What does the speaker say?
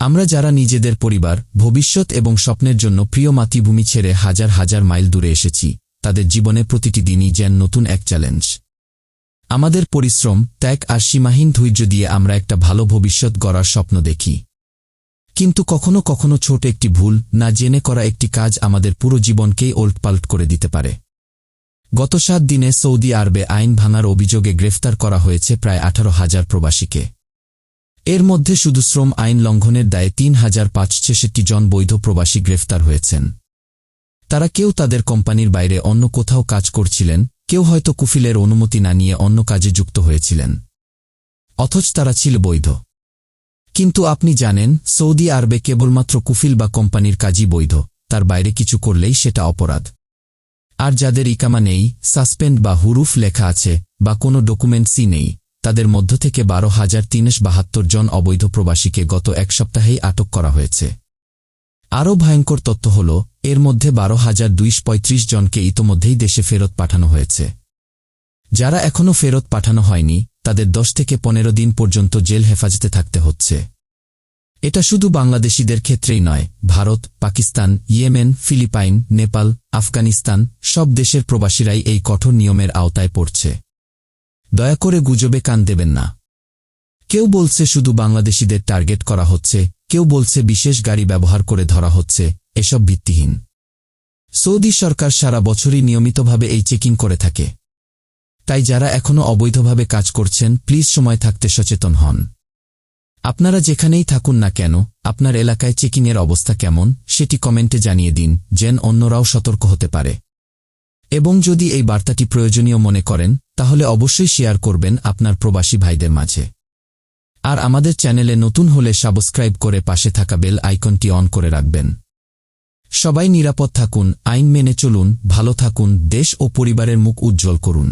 আমরা যারা নিজেদের পরিবার, ভবিষ্যৎ এবং স্বপ্নের জন্য প্রিয় মাতৃভূমি ছেড়ে হাজার হাজার মাইল দূরে এসেছি, তাদের জীবনে প্রতিটি দিনই যেন নতুন এক চ্যালেঞ্জ। আমাদের পরিশ্রম, ত্যাগ আর সীমাহীন ধৈর্য দিয়ে আমরা একটা ভালো ভবিষ্যৎ গড়ার স্বপ্ন দেখি। কিন্তু কখনো কখনো ছোট একটি ভুল না জেনে করা একটি কাজ আমাদের পুরো জীবনকেই ওল্টপাল্ট করে দিতে পারে। গত সাত দিনে সৌদি আরবে আইন ভাঙার অভিযোগে গ্রেফতার করা হয়েছে প্রায় আঠারো হাজার প্রবাসীকে। এর মধ্যে শুধু শ্রম আইন লঙ্ঘনের দায়ে তিন হাজার জন বৈধ প্রবাসী গ্রেফতার হয়েছেন। তারা কেউ তাদের কোম্পানির বাইরে অন্য কোথাও কাজ করছিলেন, কেউ হয়তো কুফিলের অনুমতি না নিয়ে অন্য কাজে যুক্ত হয়েছিলেন। অথচ তারা ছিল বৈধ। কিন্তু আপনি জানেন, সৌদি আরবে কেবলমাত্র কুফিল বা কোম্পানির কাজই বৈধ, তার বাইরে কিছু করলেই সেটা অপরাধ। আর যাদের ইকামা নেই, সাসপেন্ড বা হুরুফ লেখা আছে, বা কোনো ডকুমেন্টসই নেই। তাদের মধ্য থেকে বারো হাজার তিনশ বাহাত্তর জন অবৈধ প্রবাসীকে গত এক সপ্তাহেই আটক করা হয়েছে। আরও ভয়ঙ্কর তথ্য হল, এর মধ্যে বারো হাজার দুইশ পঁয়ত্রিশ জনকে ইতোমধ্যেই দেশে ফেরত পাঠানো হয়েছে। যারা এখনও ফেরত পাঠানো হয়নি, তাদের দশ থেকে পনেরো দিন পর্যন্ত জেল হেফাজতে থাকতে হচ্ছে। এটা শুধু বাংলাদেশিদের ক্ষেত্রেই নয়, ভারত, পাকিস্তান, ইয়েমেন, ফিলিপাইন, নেপাল, আফগানিস্তান, সব দেশের প্রবাসীরাই এই কঠোর নিয়মের আওতায় পড়ছে। দয়া করে গুজবে কান দেবেন না। কেউ বলছে শুধু বাংলাদেশিদের টার্গেট করা হচ্ছে, কেউ বলছে বিশেষ গাড়ি ব্যবহার করে ধরা হচ্ছে, এসব ভিত্তিহীন। সৌদি সরকার সারা বছরই নিয়মিতভাবে এই চেকিং করে থাকে। তাই যারা এখনও অবৈধভাবে কাজ করছেন, প্লিজ সময় থাকতে সচেতন হন। আপনারা যেখানেই থাকুন না কেন, আপনার এলাকায় চেকিংয়ের অবস্থা কেমন, সেটি কমেন্টে জানিয়ে দিন, যেন অন্যরাও সতর্ক হতে পারে। এবং যদি এই বার্তাটি প্রয়োজনীয় মনে করেন তাহলে অবশ্যই শেয়ার করবেন আপনার প্রবাসী ভাইদের মাঝে। আর আমাদের চ্যানেলে নতুন হলে সাবস্ক্রাইব করে পাশে থাকা বেল আইকনটি অন করে রাখবেন। সবাই নিরাপদ থাকুন, আইন মেনে চলুন, ভালো থাকুন, দেশ ও পরিবারের মুখ উজ্জ্বল করুন।